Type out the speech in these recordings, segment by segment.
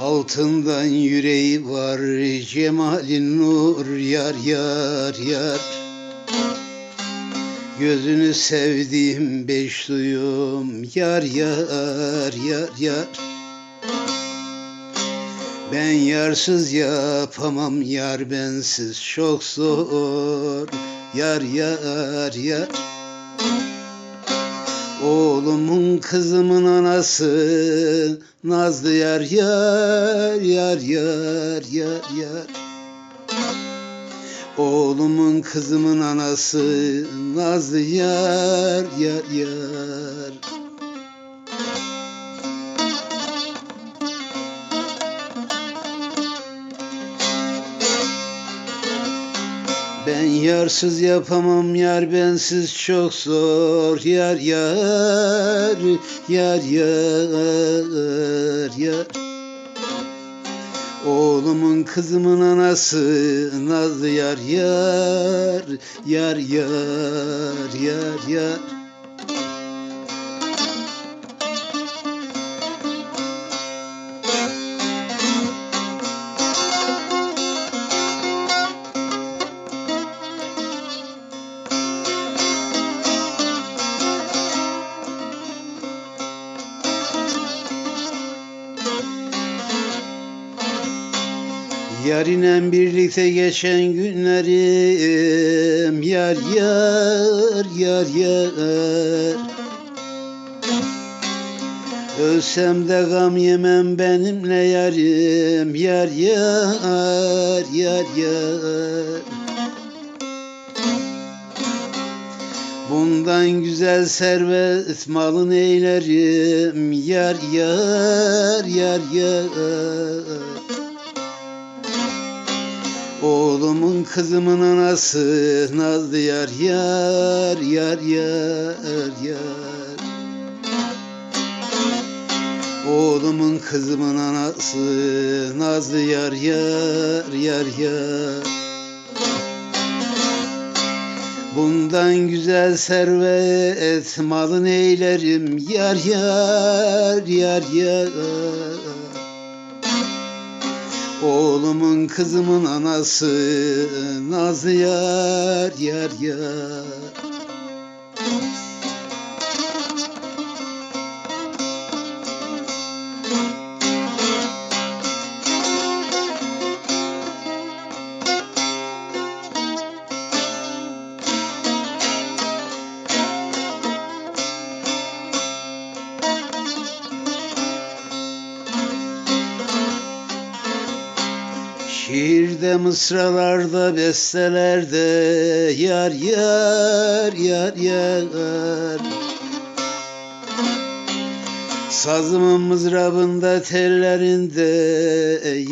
Altından yüreği var cemalin nur yar yar yar. Gözünü sevdiğim beş duyum yar yar yar yar. Ben yarsız yapamam yar bensiz çok zor. Yar yar yar Oğlumun kızımın anası Nazlı yar yar yar yar yar yar. Oğlumun kızımın anası Nazlı yar yar yar Ben yarsız yapamam yar bensiz çok zor. Yar yar yar yar yar. Oğlumun kızımın anası Nazlı yar yar yar yar yar yar Yarinen birlikte geçen günlerim. Yar yar yar yar. Ölsem de gam yemem benimle yarim. Yar yar yar yar. Bundan güzel servet malın eylerim. Yar yar yar yar Oğlumun kızımın anası Nazlı yar yar yar yar yar. Oğlumun kızımın anası Nazlı yar yar yar yar. Bundan güzel servet malın eylerim Yar yar yar yar Oğlumun kızımın anası Nazlı yar yar yar Şiirde mısralarda bestelerde yar yar yar yar. Sazımın mızrabında tellerinde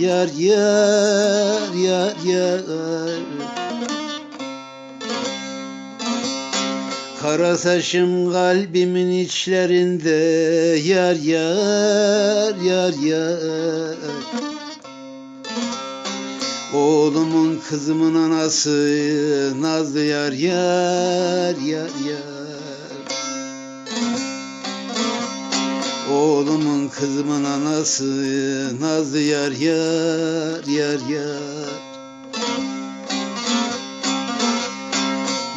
yar yar yar yar. Kara taşım kalbimin içlerinde yar yar yar yar Oğlumun kızımın anası Nazlı yar yar yar yar. Oğlumun kızımın anası Nazlı yar yar yar yar.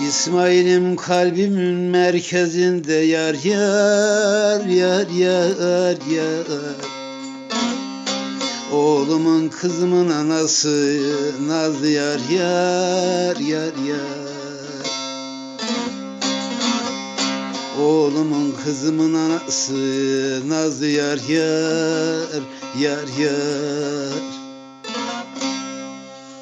İsmail'im kalbimin merkezinde yar yar yar yar yar Oğlumun kızımın anası Nazlı yar yar yar yar. Oğlumun kızımın anası Nazlı yar yar yar yar